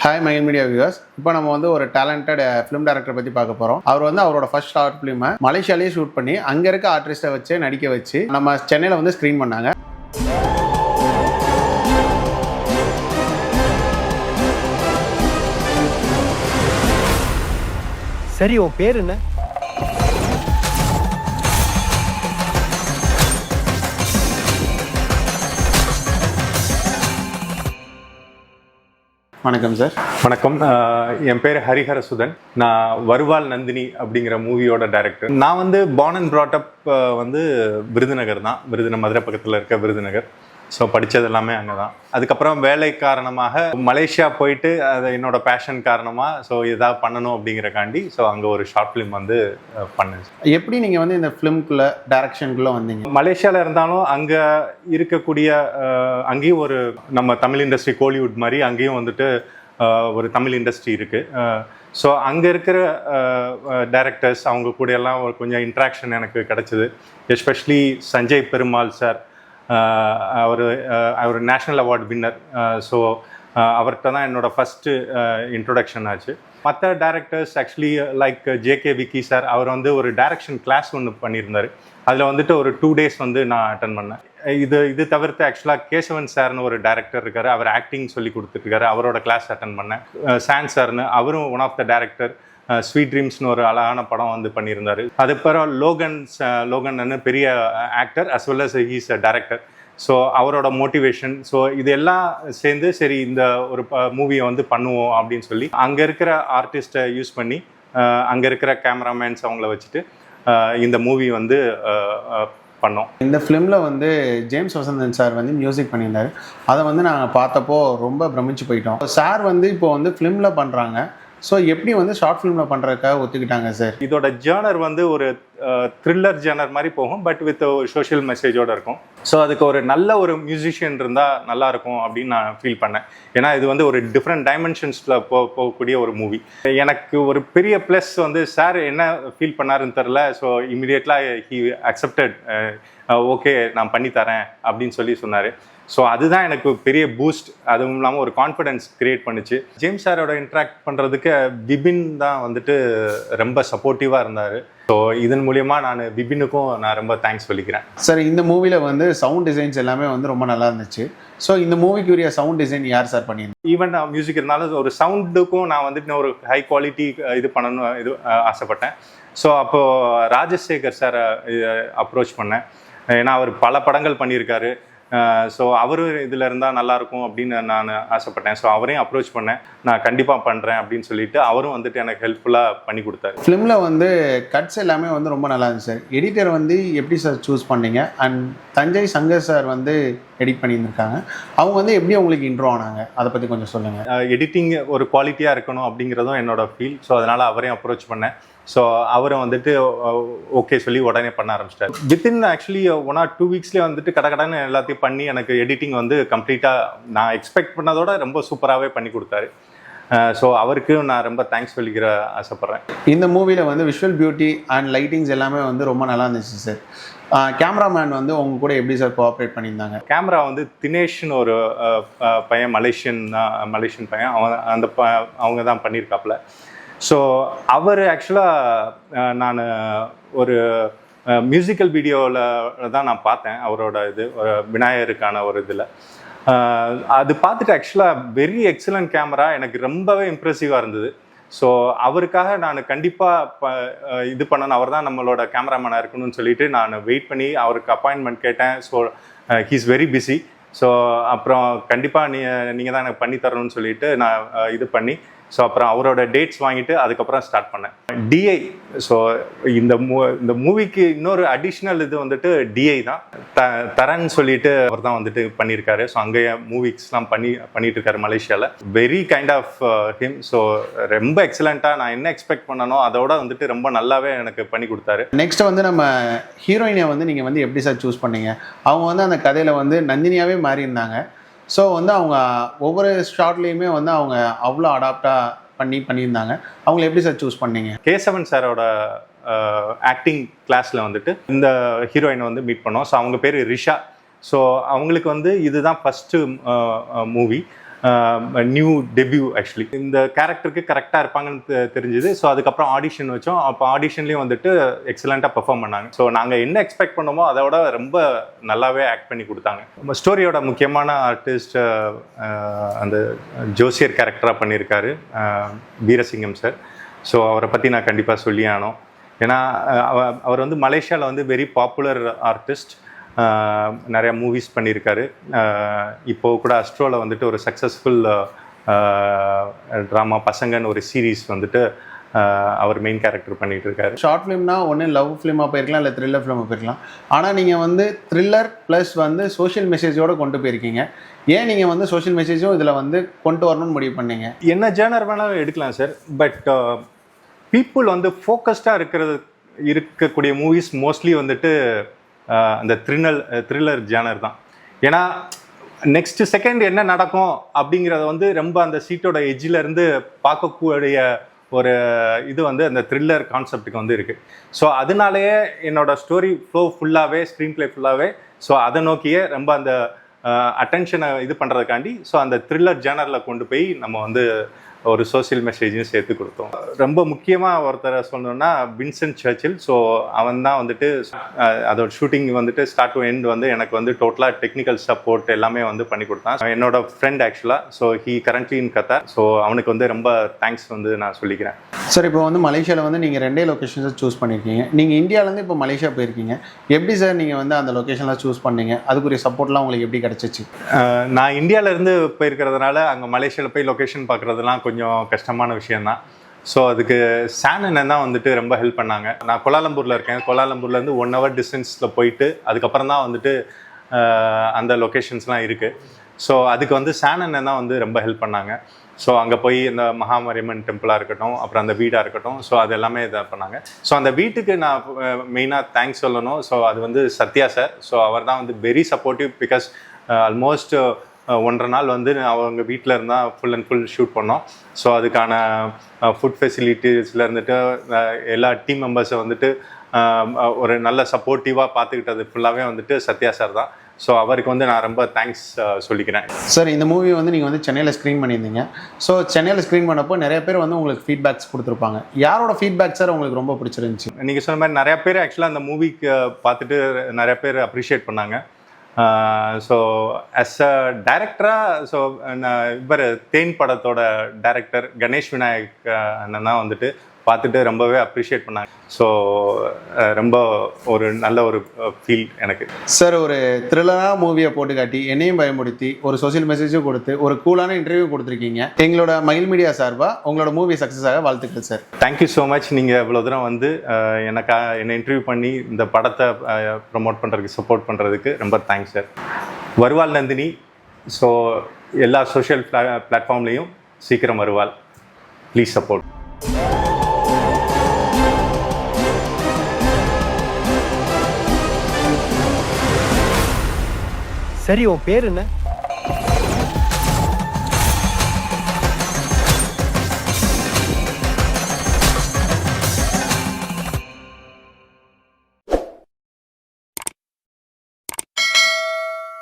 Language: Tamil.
ஹாய் மைன் மீடியா வியூவர்ஸ் இப்போ நம்ம வந்து ஒரு டேலண்டட் ஃபிலிம் டேரக்டர் பற்றி பார்க்க போகிறோம் அவர் வந்து அவரோட ஃபர்ஸ்ட் ஷார்ட் ஃபிலிமை மலேசியாலேயே ஷூட் பண்ணி அங்கே இருக்க ஆர்டிஸ்ட்டை வச்சு நடிக்க வச்சு நம்ம சென்னையில் வந்து ஸ்க்ரீன் பண்ணாங்க. சரி உன் பேர் என்ன? வணக்கம் சார் வணக்கம். என் பேர் ஹரிஹர சுதன் நான் வருவாள் நந்தினி அப்படிங்கிற மூவியோட டைரக்டர் நான் வந்து பார்ன் அண்ட் ப்ராட்டப் வந்து விருதுநகர் தான். விருதுநகர் மதுரை பக்கத்தில் இருக்க விருதுநகர். ஸோ படித்தது எல்லாமே அங்கே தான் அதுக்கப்புறம் வேலை காரணமாக மலேசியா போயிட்டு அது என்னோட பேஷன் காரணமாக ஸோ எதாவது பண்ணணும் அப்படிங்கிறக்காண்டி ஸோ அங்கே ஒரு ஷார்ட் ஃபிலிம் வந்து பண்ணேன். எப்படி நீங்கள் வந்து இந்த ஃபிலிம்குள்ளே டேரக்ஷனுக்குள்ளே வந்தீங்க? மலேசியாவில் இருந்தாலும் அங்கே இருக்கக்கூடிய அங்கேயும் ஒரு நம்ம தமிழ் இண்டஸ்ட்ரி கோலிவுட் மாதிரி அங்கேயும் வந்துட்டு ஒரு தமிழ் இண்டஸ்ட்ரி இருக்குது ஸோ அங்கே இருக்கிற டைரக்டர்ஸ் அவங்க கூட எல்லாம் ஒரு கொஞ்சம் இன்ட்ராக்ஷன் எனக்கு கிடைச்சிது. எஸ்பெஷலி சஞ்சய் பெருமாள் சார் அவர் அவர் நேஷ்னல் அவார்ட் வின்னர் ஸோ அவர்கிட்ட தான் என்னோட ஃபஸ்ட்டு இன்ட்ரொடக்ஷன் ஆச்சு. மற்ற directors actually like J K Vicky sir அவர் வந்து ஒரு டைரக்ஷன் கிளாஸ் ஒன்று பண்ணியிருந்தார். அதில் வந்துட்டு ஒரு டூ டேஸ் வந்து நான் அட்டன் பண்ணேன். இது இது தவிர்த்து ஆக்சுவலாக கேசவன் சார்னு ஒரு டேரக்டர் இருக்காரு. அவர் ஆக்டிங் சொல்லி கொடுத்துருக்காரு அவரோட கிளாஸ் அட்டன் பண்ணேன். சான் சார்னு அவரும் one of the director sweet ட்ரீம்ஸ்னு ஒரு அழகான படம் வந்து பண்ணியிருந்தார். அதுக்கப்புறம் லோகன் லோகன்னு லோகன் பெரிய actor as well as he's a director so அவரோட மோட்டிவேஷன் ஸோ இதெல்லாம் சேர்ந்து சரி இந்த ஒரு மூவியை வந்து பண்ணுவோம் அப்படின்னு சொல்லி அங்கே இருக்கிற ஆர்டிஸ்ட்டை யூஸ் பண்ணி அங்கே இருக்கிற கேமராமேன்ஸ் அவங்கள வச்சுட்டு இந்த மூவி வந்து பண்ணோம். இந்த ஃபிலிமில் வந்து ஜேம்ஸ் வசந்தன் சார் வந்து மியூசிக் பண்ணியிருந்தாரு. அதை வந்து நாங்கள் பார்த்தப்போ ரொம்ப பிரமிச்சு போயிட்டோம். சார் வந்து இப்போ வந்து ஃபிலிமில் பண்ணுறாங்க ஸோ எப்படி வந்து ஷார்ட் ஃபிலிமில் பண்ணுறதுக்காக ஒத்துக்கிட்டாங்க சார் இதோட ஜேர்னர் வந்து ஒரு த்ரில்லர் ஜேனர் மாதிரி போகும் பட் வித் சோஷியல் மெசேஜோடு இருக்கும். ஸோ அதுக்கு ஒரு நல்ல ஒரு மியூசிஷியன் இருந்தால் நல்லாயிருக்கும் அப்படின்னு நான் ஃபீல் பண்ணேன். ஏன்னா இது வந்து ஒரு டிஃப்ரெண்ட் டைமென்ஷன்ஸில் போ போகக்கூடிய ஒரு மூவி எனக்கு ஒரு பெரிய ப்ளஸ் வந்து சார் என்ன ஃபீல் பண்ணாருன்னு தெரில ஸோ இமீடியட்லாக ஹி அக்செப்டட் ஓகே நான் பண்ணி தரேன் அப்படின்னு சொல்லி சொன்னார். ஸோ அதுதான் எனக்கு பெரிய பூஸ்ட் அதுவும் இல்லாமல் ஒரு கான்ஃபிடன்ஸ் கிரியேட் பண்ணுச்சு. ஜேம்ஸ் சாரோட இன்ட்ராக்ட் பண்ணுறதுக்கு பிபின் தான் வந்துட்டு ரொம்ப சப்போர்ட்டிவாக இருந்தார். ஸோ இதன் மூலியமா நான் விபினுக்கும் நான் ரொம்ப தேங்க்ஸ் சொல்லிக்கிறேன். சார் இந்த மூவியில் வந்து சவுண்ட் டிசைன்ஸ் எல்லாமே வந்து ரொம்ப நல்லா இருந்துச்சு. ஸோ இந்த மூவிக்கு உரிய சவுண்ட் டிசைன் யார் சார் பண்ணியிருந்தாங்க ஈவன் மியூசிக் இருந்தாலும் ஒரு சவுண்டுக்கும் நான் வந்துட்டு ஒரு ஹை குவாலிட்டி இது பண்ணணும் இது ஆசைப்பட்டேன். ஸோ அப்போது ராஜசேகர் சாரை அப்ரோச் பண்ணேன். ஏன்னா அவர் பல படங்கள் பண்ணியிருக்காரு. ஸோ அவரும் இதில் இருந்தால் நல்லாயிருக்கும் அப்படின்னு நான் ஆசைப்பட்டேன். ஸோ அவரையும் அப்ரோச் பண்ணேன். நான் கண்டிப்பாக பண்ணுறேன் அப்படின்னு சொல்லிட்டு அவரும் வந்துட்டு எனக்கு ஹெல்ப்ஃபுல்லாக பண்ணி கொடுத்தாரு. ஃபிலிமில் வந்து கட்ஸ் எல்லாமே வந்து ரொம்ப நல்லா இருந்துச்சு. சார் எடிட்டர் வந்து எப்படி சார் சூஸ் பண்ணீங்க? அண்ட் தஞ்சை சங்கர் சார் வந்து எடிட் பண்ணியிருந்திருக்காங்க. அவங்க வந்து எப்படி உங்களுக்கு இன்ட்ரோ ஆனாங்க? அதை பற்றி கொஞ்சம் சொல்லுங்கள் எடிட்டிங் ஒரு குவாலிட்டியாக இருக்கணும் அப்படிங்கிறதும் என்னோட ஃபீல் ஸோ அதனால் அவரையும் அப்ரோச் பண்ணேன். ஸோ அவரும் வந்துட்டு ஓகே சொல்லி உடனே பண்ண ஆரம்பிச்சிட்டாரு. Within actually one or two வீக்ஸ்லேயே வந்துட்டு கடகடன்னு எல்லாத்தையும் பண்ணி எனக்கு எடிட்டிங் வந்து கம்ப்ளீட்டாக நான் எக்ஸ்பெக்ட் பண்ணதோட ரொம்ப சூப்பராகவே பண்ணி கொடுத்தாரு. ஸோ அவருக்கு நான் ரொம்ப தேங்க்ஸ் சொல்லிக்கிற ஆசைப்பட்றேன். இந்த மூவியில் வந்து விஷுவல் பியூட்டி அண்ட் லைட்டிங்ஸ் எல்லாமே வந்து ரொம்ப நல்லா இருந்துச்சு சார் கேமராமேன் வந்து உங்க கூட எப்படி சார் கோஆப்ரேட் பண்ணியிருந்தாங்க? கேமரா வந்து தினேஷ்னு ஒரு பையன் மலேசியன் தான் மலேசியன் பையன். அவன் அந்த ப அவங்க தான் பண்ணியிருக்காப்புல. ஸோ அவர் ஆக்சுவலாக நான் ஒரு மியூசிக்கல் வீடியோவில் தான் நான் பார்த்தேன் அவரோட இது விநாயகருக்கான ஒரு இதில். அது பார்த்துட்டு ஆக்சுவலாக வெரி எக்ஸலண்ட் கேமரா எனக்கு ரொம்பவே இம்ப்ரெசிவாக இருந்தது. ஸோ அவருக்காக நான் கண்டிப்பாக இது பண்ணணும் அவர் தான் நம்மளோட கேமராமேனாக இருக்கணும்னு சொல்லிட்டு நான் வெயிட் பண்ணி அவருக்கு அப்பாயின்மெண்ட் கேட்டேன். So he's very busy so அப்புறம் கண்டிப்பாக நீ நீங்கள் தான் எனக்கு பண்ணி தரணும்னு சொல்லிட்டு நான் இது பண்ணி ஸோ அப்புறம் அவரோட டேட்ஸ் வாங்கிட்டு அதுக்கப்புறம் ஸ்டார்ட் பண்ணேன். டிஐ ஸோ இந்த மூ இந்த மூவிக்கு இன்னொரு அடிஷ்னல் இது வந்துட்டு டிஐ தான். த தரன் சொல்லிட்டு அவர் தான் வந்துட்டு பண்ணியிருக்காரு. ஸோ அங்கேயே மூவிஸ்லாம் பண்ணி பண்ணிட்டு இருக்காரு மலேசியாவில் very kind of him so ரொம்ப எக்ஸலண்ட்டாக நான் என்ன எக்ஸ்பெக்ட் பண்ணனோ அதோட வந்துட்டு ரொம்ப நல்லாவே எனக்கு பண்ணி கொடுத்தாரு. நெக்ஸ்ட் வந்து நம்ம ஹீரோயினை வந்து நீங்கள் வந்து எப்படி சார் சூஸ் பண்ணீங்க? அவங்க வந்து அந்த கதையில் வந்து நந்தினியாவே மாறி இருந்தாங்க ஸோ வந்து அவங்க ஒவ்வொரு ஷார்ட்லேயுமே வந்து அவங்க அவ்வளோ அடாப்டாக பண்ணி பண்ணியிருந்தாங்க. அவங்கள எப்படி சார் சூஸ் பண்ணீங்க? கேசவன் சாரோட ஆக்டிங் கிளாஸில் வந்துட்டு இந்த ஹீரோயினை வந்து மீட் பண்ணோம். ஸோ அவங்க பேர் ரிஷா. ஸோ அவங்களுக்கு வந்து இதுதான் first movie new debut actually இந்த கேரக்டருக்கு கரெக்டாக இருப்பாங்கன்னு தெ- தெரிஞ்சுது. ஸோ அதுக்கப்புறம் ஆடிஷன் வச்சோம். அப்போ ஆடிஷன்லேயும் வந்துட்டு எக்ஸலண்ட்டாக பெர்ஃபார்ம் பண்ணாங்க. ஸோ நாங்கள் என்ன எக்ஸ்பெக்ட் பண்ணோமோ அதோட ரொம்ப நல்லாவே ஆக்ட் பண்ணி கொடுத்தாங்க. நம்ம ஸ்டோரியோட முக்கியமான ஆர்டிஸ்ட் அந்த ஜோசியர் கேரக்டராக பண்ணியிருக்காரு வீரசிங்கம் சார் ஸோ அவரை பற்றி நான் கண்டிப்பாக சொல்லி ஆனோம் ஏன்னா அவர் வந்து மலேசியாவில் வந்து வெரி பாப்புலர் ஆர்டிஸ்ட் நிறைய மூவிஸ் பண்ணியிருக்காரு. அஹ், இப்போ கூட அஸ்ட்ரோவில் வந்துட்டு ஒரு சக்ஸஸ்ஃபுல் ட்ராமா பசங்கன்னு ஒரு சீரீஸ் வந்துட்டு அவர் மெயின் கேரக்டர் பண்ணிட்டு இருக்காரு ஷார்ட் ஃபிலிம்னா ஒன்று லவ் ஃபிலிமாக போயிருக்கலாம் இல்லை த்ரில்லர் ஃபிலிமாக போயிருக்கலாம். ஆனால் நீங்கள் வந்து த்ரில்லர் ப்ளஸ் வந்து சோஷியல் மெசேஜோட கொண்டு போயிருக்கீங்க. ஏன் நீங்கள் வந்து சோஷியல் மெசேஜும் இதில் வந்து கொண்டு வரணும்னு முடிவு பண்ணீங்க? என்ன ஜேர்னர் வேணாலும் எடுக்கலாம் சார் பட் பீப்புள் வந்து ஃபோக்கஸ்டாக இருக்கிறது இருக்கக்கூடிய மூவிஸ் மோஸ்ட்லி வந்துட்டு அந்த த்ரினல் த்ரில்லர் ஜேனர் தான். ஏன்னா நெக்ஸ்ட் செகண்ட் என்ன நடக்கும் அப்படிங்கிறத வந்து ரொம்ப அந்த சீட்டோட எஜ்ஜிலேருந்து பார்க்கக்கூடிய ஒரு இது வந்து அந்த த்ரில்லர் கான்செப்டுக்கு வந்து இருக்குது ஸோ அதனாலேயே என்னோட ஸ்டோரி ஃப்ளோ ஃபுல்லாகவே ஸ்க்ரீன் ப்ளே ஃபுல்லாகவே ஸோ அதை நோக்கியே ரொம்ப அந்த அட்டென்ஷனை இது பண்ணுறதுக்காண்டி ஸோ அந்த த்ரில்லர் ஜேனரில் கொண்டு போய் நம்ம வந்து ஒரு சோஷியல் மெசேஜையும் சேர்த்து கொடுத்தோம். ரொம்ப முக்கியமாக ஒருத்தரை சொல்லணும்னா வின்சென்ட் சர்ச்சில் ஸோ அவன் தான் வந்துட்டு அதோட ஷூட்டிங் வந்துட்டு ஸ்டார்ட் டு எண்ட் வந்து எனக்கு வந்து டோட்டலாக டெக்னிக்கல் சப்போர்ட் எல்லாமே வந்து பண்ணி கொடுத்தான். என்னோட ஃப்ரெண்ட் ஆக்சுவலாக so he currently in Qatar so அவனுக்கு வந்து ரொம்ப தேங்க்ஸ் வந்து நான் சொல்லிக்கிறேன். சார் இப்போ வந்து மலேசியாவில் வந்து நீங்கள் ரெண்டே லொக்கேஷன்ஸை சூஸ் பண்ணியிருக்கீங்க நீங்கள் இந்தியாவிலேருந்து இப்போ மலேசியா போயிருக்கீங்க. எப்படி சார் நீங்கள் வந்து அந்த லொக்கேஷன்லாம் சூஸ் பண்ணீங்க? அதுக்குரிய சப்போர்ட்லாம் உங்களுக்கு எப்படி கிடச்சிச்சு? நான் இந்தியாவிலேருந்து போயிருக்கிறதுனால அங்கே மலேசியாவில் போய் லொக்கேஷன் பார்க்குறதுலாம் கொஞ்சம் கஷ்டமான விஷயந்தான் ஸோ அதுக்கு சான் அண்ணன் தான் வந்துட்டு ரொம்ப ஹெல்ப் பண்ணாங்க. நான் கோலாலம்பூரில் இருக்கேன். கோலாலம்பூர்லேருந்து ஒன் ஹவர் டிஸ்டன்ஸில் போயிட்டு அதுக்கப்புறம் தான் வந்துட்டு அந்த லொக்கேஷன்ஸ்லாம் இருக்குது ஸோ அதுக்கு வந்து சான் அண்ணன் தான் வந்து ரொம்ப ஹெல்ப் பண்ணாங்க. ஸோ அங்கே போய் இந்த மகாமரியம்மன் டெம்பிளாக இருக்கட்டும் அப்புறம் அந்த வீடாக இருக்கட்டும் ஸோ அது எல்லாமே இதை பண்ணாங்க. ஸோ அந்த வீட்டுக்கு நான் மெயினாக தேங்க்ஸ் சொல்லணும். ஸோ அது வந்து சத்யா சார் ஸோ அவர் தான் வந்து வெரி சப்போர்ட்டிவ் பிகாஸ் ஆல்மோஸ்ட் ஒன்றரை நாள் வந்து அவங்க வீட்டில் இருந்தால் ஃபுல் அண்ட் ஃபுல் ஷூட் பண்ணோம். ஸோ அதுக்கான ஃபுட் ஃபெசிலிட்டிஸில் இருந்துட்டு எல்லா டீம் மெம்பர்ஸை வந்துட்டு ஒரு நல்ல சப்போர்ட்டிவாக பார்த்துக்கிட்டது ஃபுல்லாகவே வந்துட்டு சத்யா சார் தான். ஸோ அவருக்கு வந்து நான் ரொம்ப தேங்க்ஸ் சொல்லிக்கிறேன். சார் இந்த மூவி வந்து நீங்கள் வந்து சென்னையில் ஸ்க்ரீன் பண்ணியிருந்தீங்க. ஸோ சென்னையில் ஸ்க்ரீன் பண்ணப்போ நிறைய பேர் வந்து உங்களுக்கு ஃபீட்பேக்ஸ் கொடுத்துருப்பாங்க. யாரோட ஃபீட்பேக் சார் உங்களுக்கு ரொம்ப பிடிச்சிருந்துச்சு? நீங்கள் சொன்ன மாதிரி நிறைய பேர் ஆக்சுவலாக அந்த மூவிக்கு பார்த்துட்டு நிறைய பேர் அப்ரிஷியேட் பண்ணாங்க. ஸோ அஸ் அ டைரக்டராக ஸோ இவர் தேன் படத்தோட டைரக்டர் கணேஷ் விநாயக் அஹ், அண்ணன் தான் வந்துட்டு. பார்த்துட்டு ரொம்பவே அப்ரிஷியேட் பண்ணாங்க. ஸோ ரொம்ப ஒரு நல்ல ஒரு ஃபீல் எனக்கு. சார் ஒரு த்ரில்லராக மூவியை போட்டு காட்டி என்னையும் பயமுடுத்தி ஒரு சோஷியல் மெசேஜும் கொடுத்து ஒரு கூலான இன்டர்வியூ கொடுத்துருக்கீங்க. எங்களோட மயில் மீடியா சார்பாக உங்களோட மூவி சக்ஸஸ் ஆக வாழ்த்துக்கள் சார் தேங்க்யூ ஸோ மச் நீங்கள் இவ்வளோ தூரம் வந்து எனக்கா என்னை இன்டர்வியூ பண்ணி இந்த படத்தை ப்ரமோட் பண்ணுறதுக்கு சப்போர்ட் பண்ணுறதுக்கு ரொம்ப தேங்க்ஸ் சார் வருவாள் நந்தினி. ஸோ எல்லா சோஷியல் பிளா பிளாட்ஃபார்ம்லேயும் சீக்கிரம் வருவாள். ப்ளீஸ் சப்போர்ட் சரி உன் பேர் என்ன?